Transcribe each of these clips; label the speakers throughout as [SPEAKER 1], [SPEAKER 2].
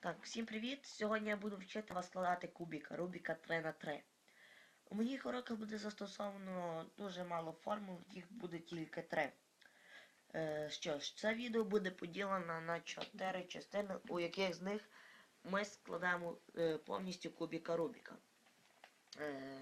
[SPEAKER 1] Так, всім привіт! Сьогодні я буду вчити вас складати кубіка Рубіка 3 на 3 У моїх уроках буде застосовано дуже мало формул, їх буде тільки 3. Е, що ж, це відео буде поділено на 4 частини, у яких з них ми складаємо е, повністю кубіка Рубіка. Е,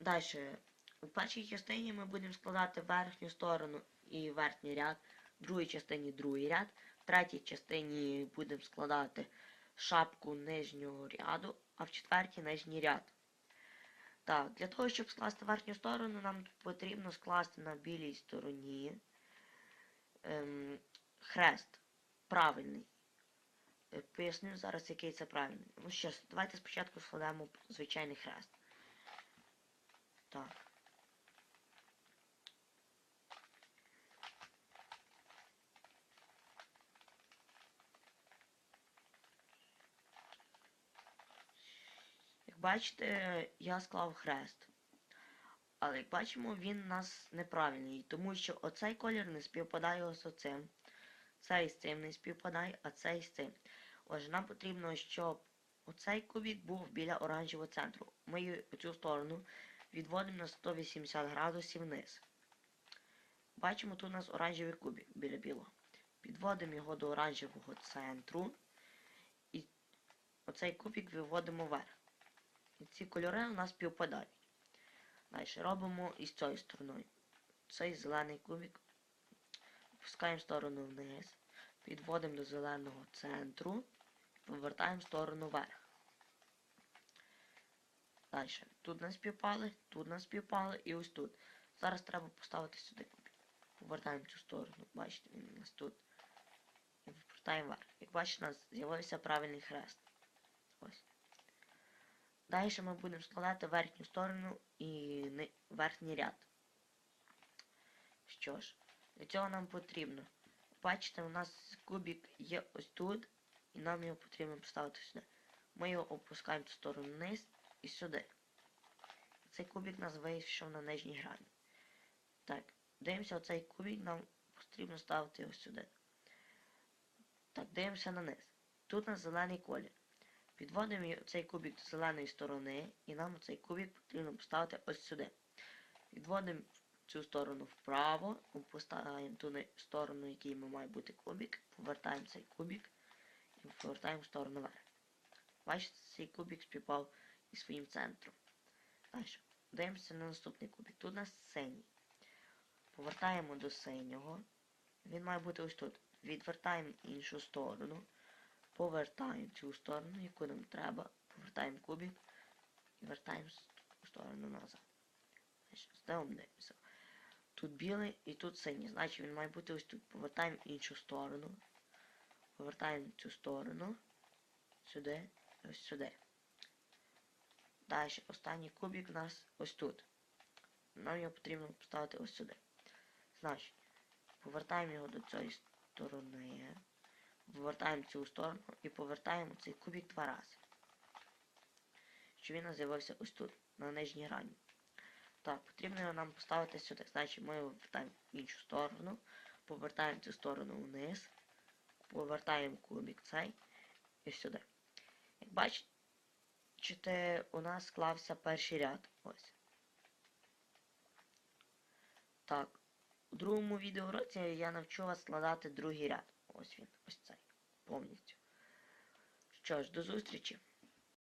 [SPEAKER 1] Далі, у першій частині ми будемо складати верхню сторону і верхній ряд, в другій частині другий ряд, третій частині будемо складати шапку нижнього ряду, а в четвертій нижній ряд. Так, для того, щоб скласти верхню сторону, нам потрібно скласти на білій стороні ем, хрест правильний. Е, Поясню зараз, який це правильний. Ну що давайте спочатку складемо звичайний хрест. Так. Як бачите, я склав хрест. Але як бачимо, він у нас неправильний, тому що оцей колір не співпадає з оцим. Цей з цим не співпадає, а цей з цим. Отже, нам потрібно, щоб оцей кубік був біля оранжевого центру. Ми цю сторону відводимо на 180 градусів вниз. Бачимо, тут у нас оранжевий кубик біля білого. Підводимо його до оранжевого центру. І оцей кубик виводимо вверх. Ці кольори у нас співпадають. Далі робимо із цією стороною. Цей зелений кубик опускаємо сторону вниз, підводимо до зеленого центру, повертаємо сторону вверх. Далі. Тут нас співпали, тут нас співпали і ось тут. Зараз треба поставити сюди кубик. Повертаємо цю сторону. Бачите, він у нас тут. І повертаємо вверх. Як бачите, у нас з'явився правильний хрест. Ось. Далі ми будемо складати верхню сторону і верхній ряд. Що ж, для цього нам потрібно. Бачите, у нас кубик є ось тут, і нам його потрібно поставити сюди. Ми його опускаємо в сторону вниз і сюди. Цей кубик нас вийшов на нижній грані. Так, дивимося, оцей кубик нам потрібно ставити ось сюди. Так, дивимося на низ. Тут у нас зелений колір. Підводимо цей кубик до зеленої сторони, і нам цей кубик потрібно поставити ось сюди. Відводимо цю сторону вправо, поставимо ту сторону, якій має бути кубик, повертаємо цей кубик і повертаємо в сторону вверх. Бачите, цей кубик співпав із своїм центром. Далі. Дивимося на наступний кубик. Тут у нас синій. Повертаємо до синього. Він має бути ось тут. Відвертаємо іншу сторону. Повертаємо цю сторону, яку нам треба. Повертаємо кубик і вертаємо в сторону назад. Дивимося. Тут білий і тут синій. Значить він має бути ось тут. Повертаємо іншу сторону. Повертаємо цю сторону. Сюди і ось сюди. Далі останній кубик у нас ось тут. Нам його потрібно поставити ось сюди. Значить, повертаємо його до цієї сторони. Повертаємо цю сторону і повертаємо цей кубик два рази. Щоб він з'явився ось тут, на нижній грані. Так, потрібно його нам поставити сюди. Значить, ми його вертаємо в іншу сторону, повертаємо цю сторону вниз, повертаємо кубик цей і сюди. Як бачите, у нас склався перший ряд. Ось. Так, у другому відеоуроці я навчу вас складати другий ряд. Ось він, ось цей. Повністю. Що ж, до зустрічі!